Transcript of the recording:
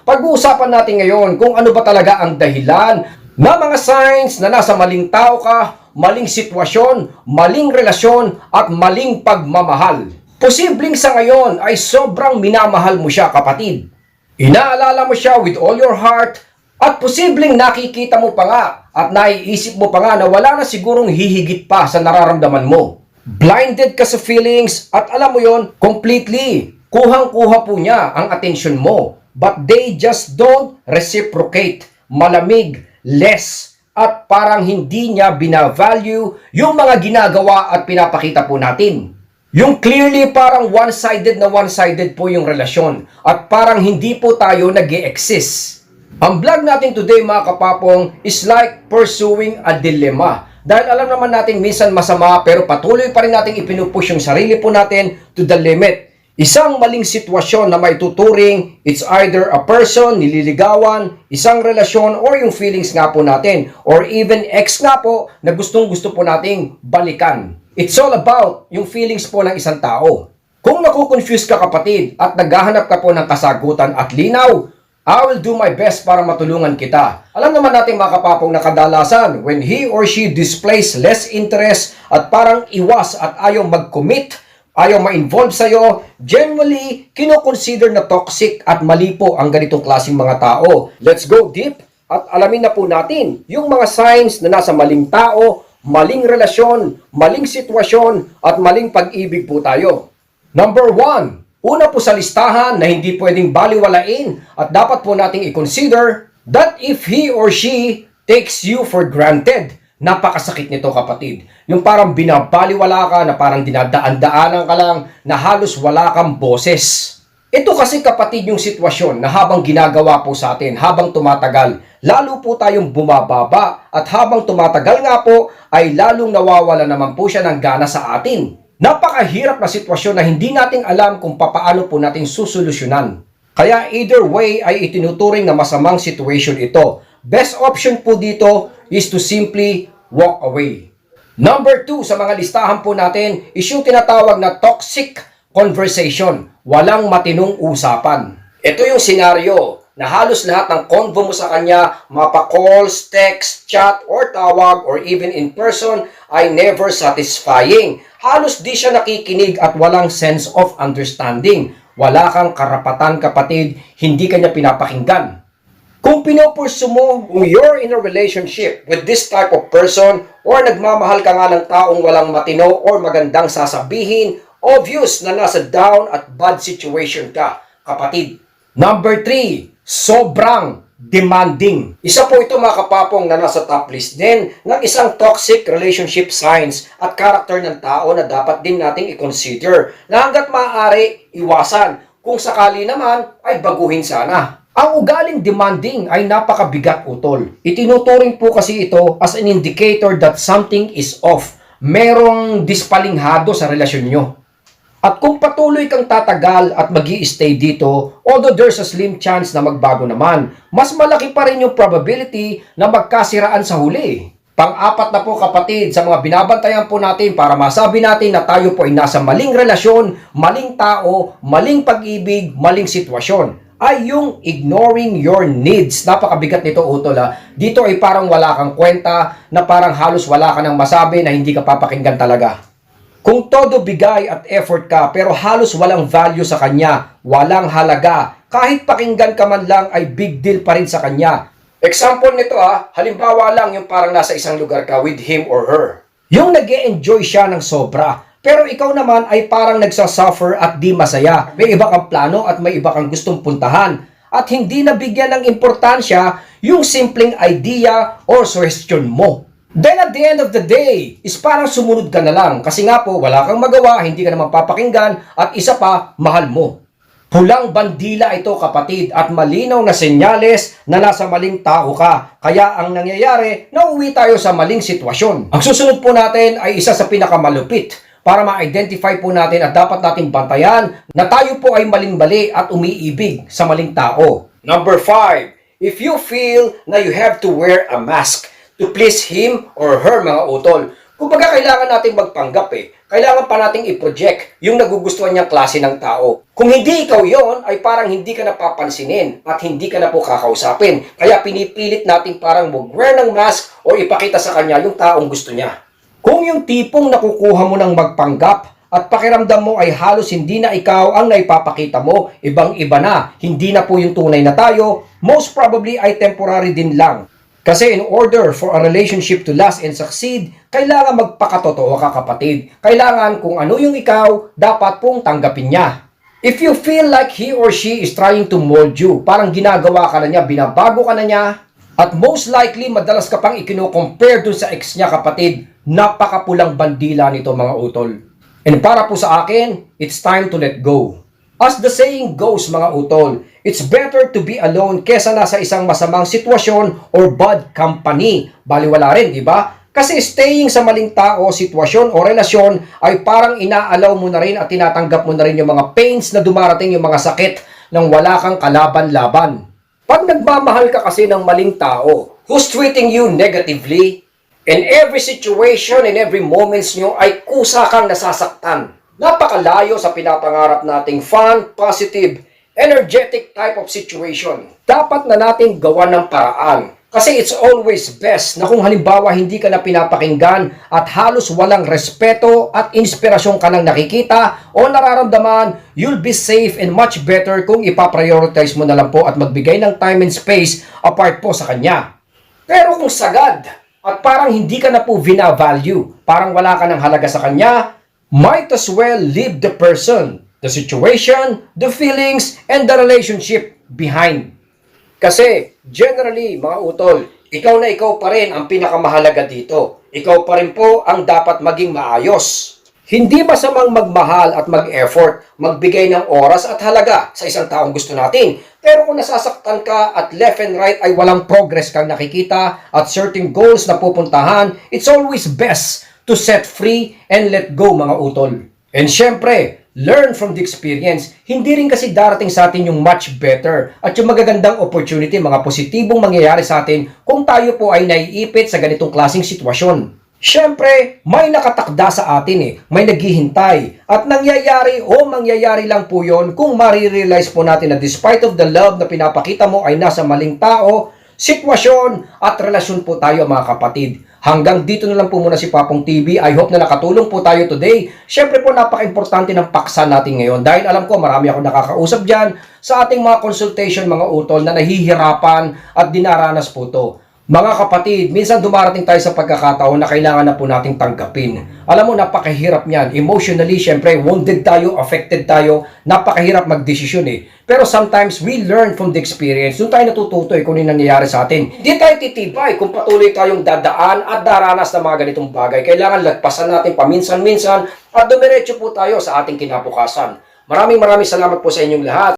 Pag-uusapan natin ngayon kung ano ba talaga ang dahilan na mga signs na nasa maling tao ka, maling sitwasyon, maling relasyon at maling pagmamahal. Posibleng sa ngayon ay sobrang minamahal mo siya kapatid. Inaalala mo siya with all your heart at posibleng nakikita mo pa nga at naiisip mo pa nga na wala na sigurong hihigit pa sa nararamdaman mo. Blinded ka sa feelings at alam mo yon completely. Kuhang-kuha po niya ang attention mo. But they just don't reciprocate. Malamig, less, at parang hindi niya binavalue yung mga ginagawa at pinapakita po natin. Yung clearly parang one-sided na one-sided po yung relasyon at parang hindi po tayo nag exist Ang vlog natin today mga kapapong is like pursuing a dilemma. Dahil alam naman natin minsan masama pero patuloy pa rin natin ipinupush yung sarili po natin to the limit. Isang maling sitwasyon na may tuturing, it's either a person, nililigawan, isang relasyon, or yung feelings nga po natin, or even ex nga po na gustong gusto po nating balikan. It's all about yung feelings po ng isang tao. Kung nakukonfuse ka kapatid at naghahanap ka po ng kasagutan at linaw, I will do my best para matulungan kita. Alam naman natin mga kapapong na when he or she displays less interest at parang iwas at ayaw mag-commit, ayaw ma-involve sa'yo, generally, kinoconsider na toxic at mali po ang ganitong klaseng mga tao. Let's go deep at alamin na po natin yung mga signs na nasa maling tao, maling relasyon, maling sitwasyon, at maling pag-ibig po tayo. Number one, una po sa listahan na hindi pwedeng baliwalain at dapat po nating i-consider that if he or she takes you for granted, napakasakit nito kapatid. Yung parang binabaliwala ka na parang dinadaan-daanan ka lang na halos wala kang boses. Ito kasi kapatid yung sitwasyon na habang ginagawa po sa atin, habang tumatagal, lalo po tayong bumababa at habang tumatagal nga po ay lalong nawawala naman po siya ng gana sa atin. Napakahirap na sitwasyon na hindi natin alam kung papaano po natin susolusyonan. Kaya either way ay itinuturing na masamang situation ito. Best option po dito is to simply walk away. Number two sa mga listahan po natin is yung tinatawag na toxic conversation. Walang matinong usapan. Ito yung senaryo na halos lahat ng convo mo sa kanya, mapa-calls, text, chat, or tawag, or even in person, ay never satisfying. Halos di siya nakikinig at walang sense of understanding. Wala kang karapatan kapatid, hindi kanya pinapakinggan. Kung pinopursu mo, kung you're in a relationship with this type of person, or nagmamahal ka nga ng taong walang matino or magandang sasabihin, obvious na nasa down at bad situation ka, kapatid. Number three, sobrang demanding. Isa po ito mga kapapong na nasa top list din ng isang toxic relationship signs at character ng tao na dapat din nating i-consider na hanggat maaari iwasan. Kung sakali naman ay baguhin sana. Ang ugaling demanding ay napakabigat utol. Itinuturing po kasi ito as an indicator that something is off. Merong dispalinghado sa relasyon nyo. At kung patuloy kang tatagal at mag stay dito, although there's a slim chance na magbago naman, mas malaki pa rin yung probability na magkasiraan sa huli. Pang-apat na po kapatid sa mga binabantayan po natin para masabi natin na tayo po ay nasa maling relasyon, maling tao, maling pag-ibig, maling sitwasyon ay yung ignoring your needs. Napakabigat nito utol ha. Dito ay parang wala kang kwenta na parang halos wala ka nang masabi na hindi ka papakinggan talaga. Kung todo bigay at effort ka pero halos walang value sa kanya, walang halaga, kahit pakinggan ka man lang ay big deal pa rin sa kanya. Example nito ah, halimbawa lang yung parang nasa isang lugar ka with him or her. Yung nag enjoy siya ng sobra, pero ikaw naman ay parang nagsasuffer at di masaya. May iba kang plano at may iba kang gustong puntahan. At hindi nabigyan ng importansya yung simpleng idea or suggestion mo. Then at the end of the day, is parang sumunod ka na lang kasi nga po wala kang magawa, hindi ka naman papakinggan at isa pa, mahal mo. Pulang bandila ito kapatid at malinaw na senyales na nasa maling tao ka. Kaya ang nangyayari, nauwi tayo sa maling sitwasyon. Ang susunod po natin ay isa sa pinakamalupit para ma-identify po natin at dapat natin bantayan na tayo po ay maling-mali at umiibig sa maling tao. Number 5. If you feel na you have to wear a mask to please him or her mga utol. Kumbaga, kailangan nating magpanggap eh. Kailangan pa nating i-project yung nagugustuhan niyang klase ng tao. Kung hindi ikaw yon ay parang hindi ka napapansinin at hindi ka na po kakausapin. Kaya pinipilit nating parang mag-wear ng mask o ipakita sa kanya yung taong gusto niya. Kung yung tipong nakukuha mo ng magpanggap at pakiramdam mo ay halos hindi na ikaw ang naipapakita mo, ibang-iba na, hindi na po yung tunay na tayo, most probably ay temporary din lang. Kasi in order for a relationship to last and succeed, kailangan magpakatotoo ka kapatid. Kailangan kung ano yung ikaw, dapat pong tanggapin niya. If you feel like he or she is trying to mold you, parang ginagawa ka na niya, binabago ka na niya, at most likely, madalas ka pang ikino-compare dun sa ex niya kapatid, napakapulang bandila nito mga utol. And para po sa akin, it's time to let go. As the saying goes mga utol, it's better to be alone kesa nasa isang masamang sitwasyon or bad company. Baliwala rin, di ba? Kasi staying sa maling tao, sitwasyon o relasyon ay parang inaalaw mo na rin at tinatanggap mo na rin yung mga pains na dumarating yung mga sakit nang wala kang kalaban-laban. Pag nagmamahal ka kasi ng maling tao, who's treating you negatively, in every situation, in every moments nyo ay kusa kang nasasaktan. Napakalayo sa pinapangarap nating fun, positive, energetic type of situation. Dapat na nating gawa ng paraan. Kasi it's always best na kung halimbawa hindi ka na pinapakinggan at halos walang respeto at inspirasyon ka nang nakikita o nararamdaman, you'll be safe and much better kung ipaprioritize mo na lang po at magbigay ng time and space apart po sa kanya. Pero kung sagad at parang hindi ka na po vina-value, parang wala ka ng halaga sa kanya, might as well leave the person, the situation, the feelings, and the relationship behind. Kasi, generally, mga utol, ikaw na ikaw pa rin ang pinakamahalaga dito. Ikaw pa rin po ang dapat maging maayos. Hindi masamang magmahal at mag-effort, magbigay ng oras at halaga sa isang taong gusto natin. Pero kung nasasaktan ka at left and right ay walang progress kang nakikita at certain goals na pupuntahan, it's always best to set free and let go mga utol. And syempre, learn from the experience. Hindi rin kasi darating sa atin yung much better at yung magagandang opportunity, mga positibong mangyayari sa atin kung tayo po ay naiipit sa ganitong klaseng sitwasyon. Syempre, may nakatakda sa atin eh, may naghihintay. At nangyayari o mangyayari lang po yon kung marirealize po natin na despite of the love na pinapakita mo ay nasa maling tao, sitwasyon at relasyon po tayo mga kapatid. Hanggang dito na lang po muna si Papong TV. I hope na nakatulong po tayo today. Siyempre po napaka-importante ng paksa natin ngayon dahil alam ko marami akong nakakausap dyan sa ating mga consultation mga utol na nahihirapan at dinaranas po to. Mga kapatid, minsan dumarating tayo sa pagkakataon na kailangan na po nating tanggapin. Alam mo, napakahirap niyan. Emotionally, syempre, wounded tayo, affected tayo. Napakahirap magdesisyon eh. Pero sometimes, we learn from the experience. Doon tayo natututo eh kung ano nangyayari sa atin. Hindi tayo titibay kung patuloy tayong dadaan at daranas ng mga ganitong bagay. Kailangan lagpasan natin paminsan-minsan at dumiretso po tayo sa ating kinabukasan. Maraming maraming salamat po sa inyong lahat.